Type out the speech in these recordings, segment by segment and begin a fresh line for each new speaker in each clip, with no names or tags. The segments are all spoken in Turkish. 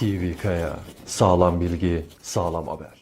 TV Kaya. Sağlam bilgi, sağlam haber.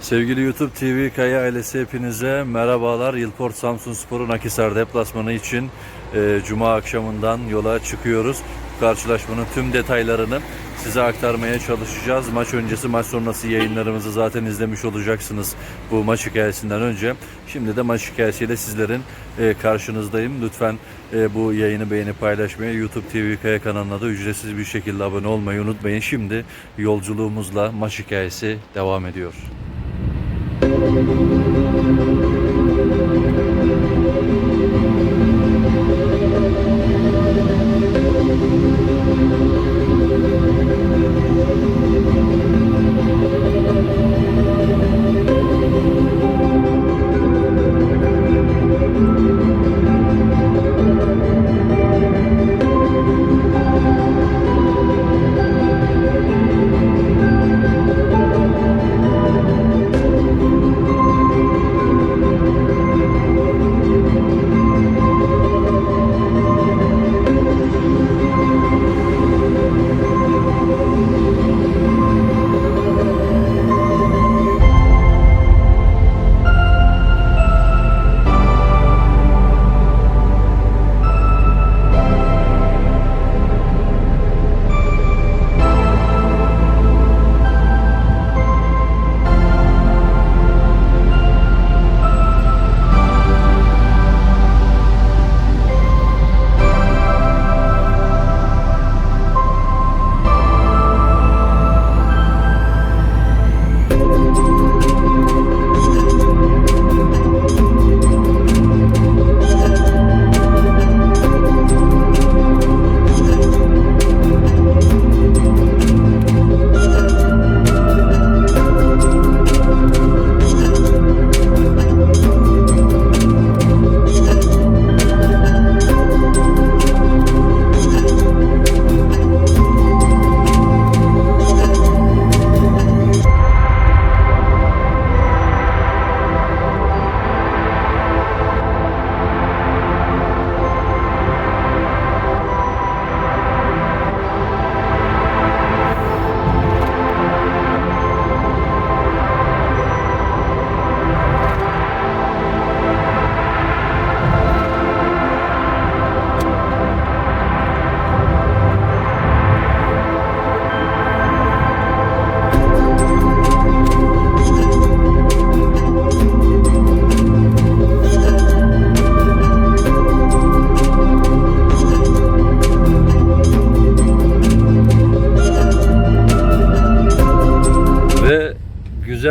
Sevgili YouTube TV Kaya ailesi hepinize merhabalar. Yılport Samsun Spor'un Akhisar deplasmanı için e, Cuma akşamından yola çıkıyoruz. Karşılaşmanın tüm detaylarını size aktarmaya çalışacağız. Maç öncesi, maç sonrası yayınlarımızı zaten izlemiş olacaksınız bu maç hikayesinden önce. Şimdi de maç hikayesiyle sizlerin e, karşınızdayım. Lütfen e, bu yayını beğenip paylaşmayı, YouTube TV Kaya kanalına da ücretsiz bir şekilde abone olmayı unutmayın. Şimdi yolculuğumuzla maç hikayesi devam ediyor. Ve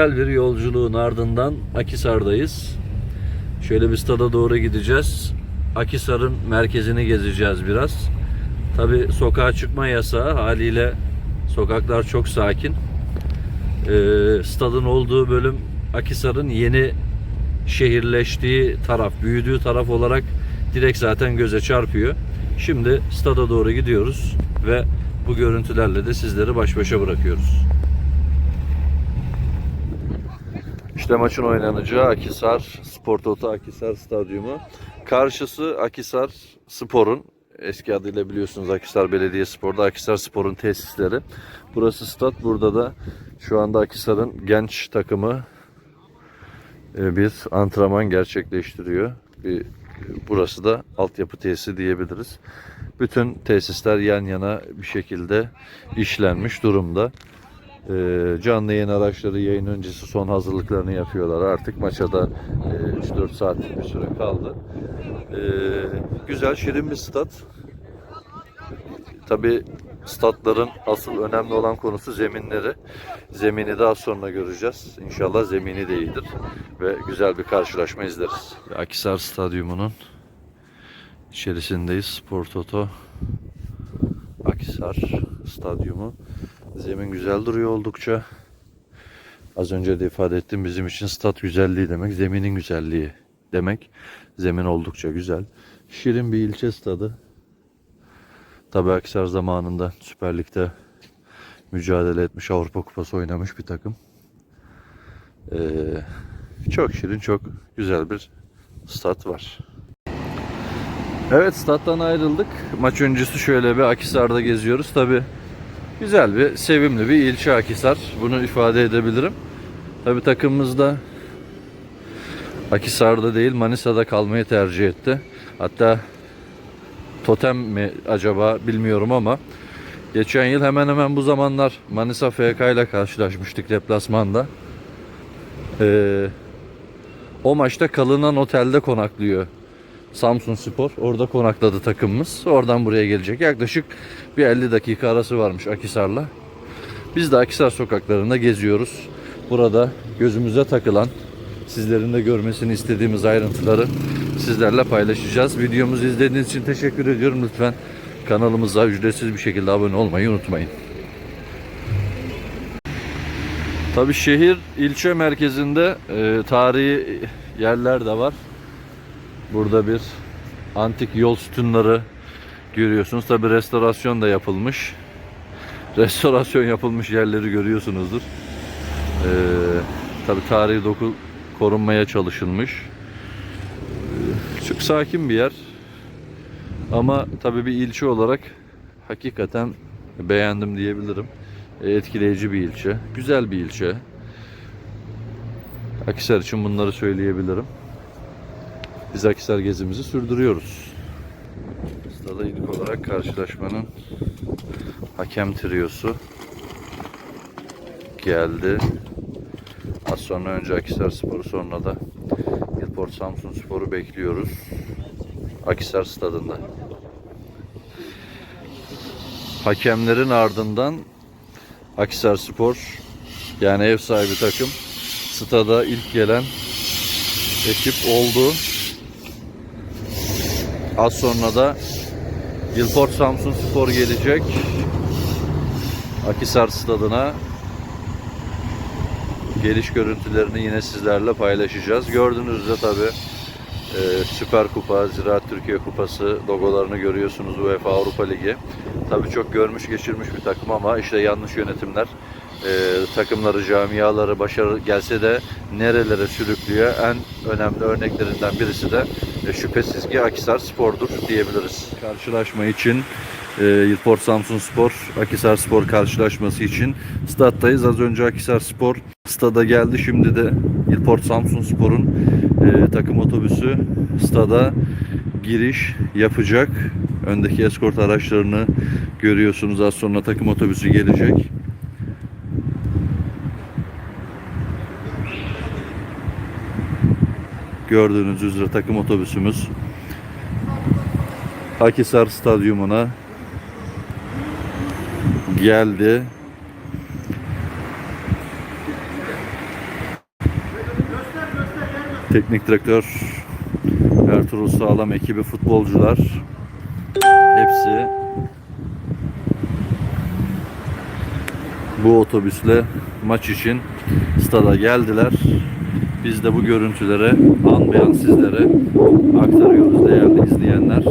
güzel bir yolculuğun ardından Akisar'dayız. Şöyle bir stada doğru gideceğiz. Akisar'ın merkezini gezeceğiz biraz. Tabi sokağa çıkma yasağı haliyle sokaklar çok sakin. Ee, stadın olduğu bölüm Akisar'ın yeni şehirleştiği taraf, büyüdüğü taraf olarak direkt zaten göze çarpıyor. Şimdi stada doğru gidiyoruz ve bu görüntülerle de sizleri baş başa bırakıyoruz. İşte maçın oynanacağı Akisar Spor Toto Akisar Stadyumu. Karşısı Akisar Spor'un eski adıyla biliyorsunuz Akisar Belediye Spor'da Akisar Spor'un tesisleri. Burası stat. Burada da şu anda Akisar'ın genç takımı e, bir antrenman gerçekleştiriyor. Bir, burası da altyapı tesisi diyebiliriz. Bütün tesisler yan yana bir şekilde işlenmiş durumda. Ee, canlı yayın araçları yayın öncesi son hazırlıklarını yapıyorlar. Artık maça da e, 3-4 saatlik bir süre kaldı. Ee, güzel, şirin bir stat. Tabi statların asıl önemli olan konusu zeminleri. Zemini daha sonra göreceğiz. İnşallah zemini de iyidir ve güzel bir karşılaşma izleriz. Akisar Stadyumu'nun içerisindeyiz. Spor Toto Akisar Stadyumu. Zemin güzel duruyor oldukça. Az önce de ifade ettim bizim için stat güzelliği demek, zeminin güzelliği demek. Zemin oldukça güzel. Şirin bir ilçe stadı. Tabi Akisar zamanında Süper Lig'de mücadele etmiş, Avrupa Kupası oynamış bir takım. Ee, çok şirin, çok güzel bir stat var. Evet stat'tan ayrıldık. Maç öncesi şöyle bir Akisar'da geziyoruz. Tabi Güzel bir, sevimli bir ilçe Akisar. Bunu ifade edebilirim. Tabi takımımızda Akisar'da değil Manisa'da kalmayı tercih etti. Hatta totem mi acaba bilmiyorum ama geçen yıl hemen hemen bu zamanlar Manisa FK ile karşılaşmıştık deplasmanda. Ee, o maçta kalınan otelde konaklıyor Samsun Spor. Orada konakladı takımımız. Oradan buraya gelecek. Yaklaşık bir 50 dakika arası varmış Akisar'la. Biz de Akisar sokaklarında geziyoruz. Burada gözümüze takılan, sizlerin de görmesini istediğimiz ayrıntıları sizlerle paylaşacağız. Videomuzu izlediğiniz için teşekkür ediyorum. Lütfen kanalımıza ücretsiz bir şekilde abone olmayı unutmayın. Tabii şehir ilçe merkezinde e, tarihi yerler de var. Burada bir antik yol sütunları görüyorsunuz. Tabii restorasyon da yapılmış. Restorasyon yapılmış yerleri görüyorsunuzdur. Ee, tabii tarihi doku korunmaya çalışılmış. Ee, çok sakin bir yer. Ama tabii bir ilçe olarak hakikaten beğendim diyebilirim. Ee, etkileyici bir ilçe. Güzel bir ilçe. Akisar için bunları söyleyebilirim. Biz Akisar gezimizi sürdürüyoruz. Stada ilk olarak karşılaşmanın hakem triyosu geldi. Az sonra önce Akisar Sporu sonra da Yılport Samsun Sporu bekliyoruz. Akisar stadında. Hakemlerin ardından Akisar Spor yani ev sahibi takım stada ilk gelen ekip oldu. Az sonra da Yılport Samsun Spor gelecek. Akisar stadına geliş görüntülerini yine sizlerle paylaşacağız. Gördüğünüz üzere tabi Süper Kupa, Ziraat Türkiye Kupası logolarını görüyorsunuz UEFA Avrupa Ligi. Tabi çok görmüş geçirmiş bir takım ama işte yanlış yönetimler e, takımları, camiaları başarı gelse de nerelere sürüklüyor. En önemli örneklerinden birisi de e, şüphesiz ki Akisar Spor'dur diyebiliriz. Karşılaşma için e, Yılport Samsun Spor, Akisar Spor karşılaşması için staddayız. Az önce Akisar Spor stada geldi. Şimdi de Yılport Samsun Spor'un e, takım otobüsü stada giriş yapacak. Öndeki eskort araçlarını görüyorsunuz. Az sonra takım otobüsü gelecek. Gördüğünüz üzere takım otobüsümüz Akisar Stadyumuna geldi. Teknik direktör Ertuğrul Sağlam ekibi futbolcular hepsi bu otobüsle maç için stada geldiler. Biz de bu görüntülere an beyan sizlere aktarıyoruz değerli izleyenler.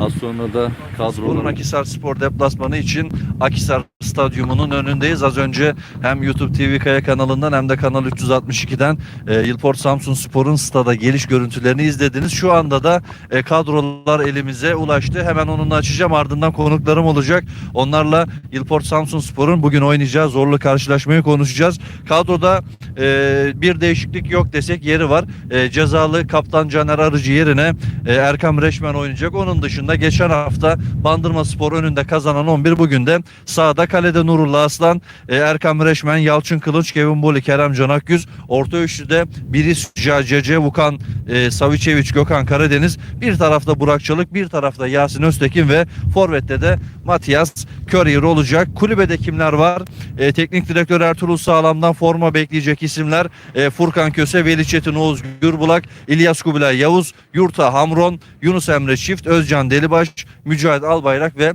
Az sonra da kadronun Akisar Spor deplasmanı için Akisar Stadyumu'nun önündeyiz. Az önce hem YouTube TV Kaya kanalından hem de Kanal 362'den e, Yılport Samsun Spor'un stada geliş görüntülerini izlediniz. Şu anda da e, kadrolar elimize ulaştı. Hemen onunla açacağım. Ardından konuklarım olacak. Onlarla Yılport Samsun Spor'un bugün oynayacağı zorlu karşılaşmayı konuşacağız. Kadroda e, bir değişiklik yok desek yeri var. E, cezalı kaptan Caner Arıcı yerine e, Erkam Reşmen oynayacak. Onun dışında geçen hafta Bandırma Spor önünde kazanan 11 bugün de sağda kalede Nurullah Aslan, e, Erkam Reşmen, Yalçın Kılıç, Kevin Boli, Kerem Can Akgüz. Orta üçlüde Biris Cece, Vukan e, Savicevic, Gökhan Karadeniz. Bir tarafta Burak Çalık, bir tarafta Yasin Öztekin ve Forvet'te de Matias Courier olacak. Kulübede kimler var? E, teknik direktör Ertuğrul Sağlam'dan forma bekleyecek isimler. E, Furkan Köse, Veli Çetin, Oğuz Gürbulak, İlyas Kubilay Yavuz, Yurta Hamron, Yunus Emre Çift, Özcan Delibaş, Mücahit Albayrak ve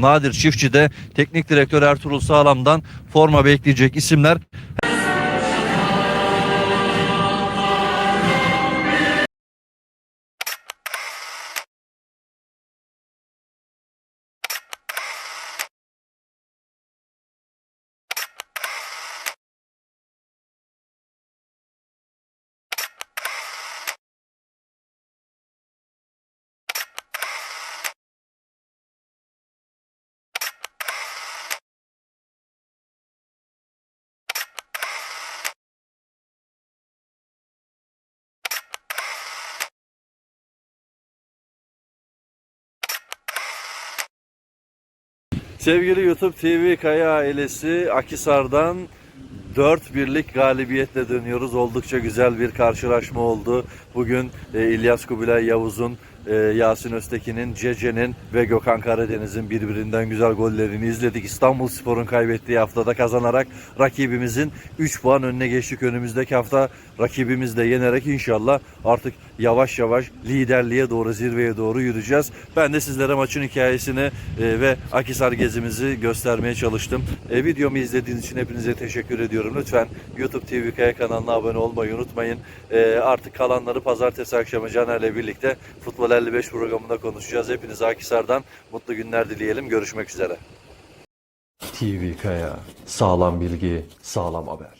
Nadir Çiftçi de teknik direktör Ertuğrul Sağlam'dan forma bekleyecek isimler. Sevgili YouTube TV Kaya ailesi Akisar'dan 4 birlik galibiyetle dönüyoruz. Oldukça güzel bir karşılaşma oldu. Bugün e, İlyas Kubilay Yavuz'un, e, Yasin Öztekin'in, Cece'nin ve Gökhan Karadeniz'in birbirinden güzel gollerini izledik. İstanbul Spor'un kaybettiği haftada kazanarak rakibimizin 3 puan önüne geçtik. Önümüzdeki hafta rakibimiz de yenerek inşallah artık yavaş yavaş liderliğe doğru, zirveye doğru yürüyeceğiz. Ben de sizlere maçın hikayesini e, ve Akisar gezimizi göstermeye çalıştım. E, videomu izlediğiniz için hepinize teşekkür ediyorum. Lütfen YouTube TV Kaya kanalına abone olmayı unutmayın. E, artık kalanları pazartesi akşamı Caner'le birlikte Futbol 55 programında konuşacağız. Hepinize Akisar'dan mutlu günler dileyelim. Görüşmek üzere.
TV Kaya. Sağlam bilgi, sağlam haber.